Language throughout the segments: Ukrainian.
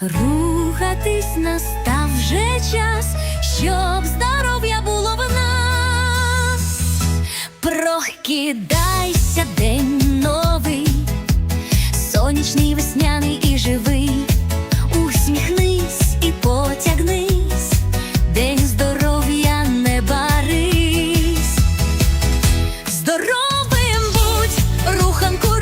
рухатись настав вже час, щоб здоров'я було в нас, прокидайся, день новий, сонячний весняний і живий, усміхнись і потягнись, день здоров'я не барись, здоровим будь руханку.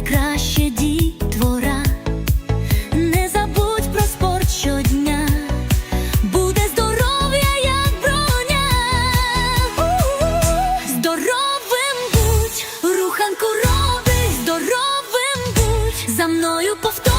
найкраще дітвора, не забудь про спорт щодня, буде здоров'я, як броня, У -у -у. здоровим будь, руханку роби, здоровим будь, за мною повторюй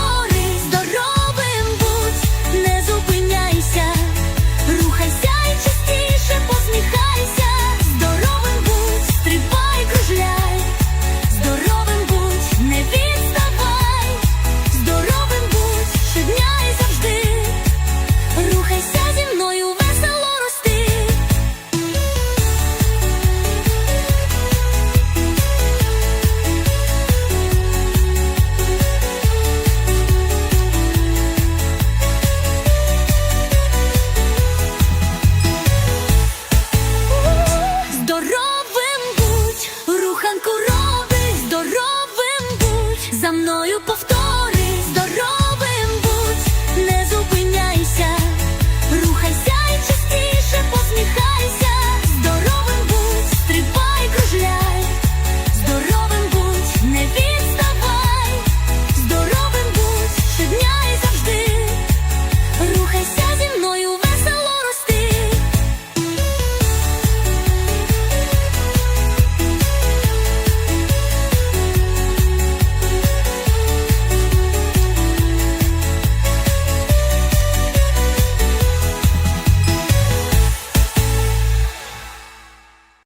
Волю повтор.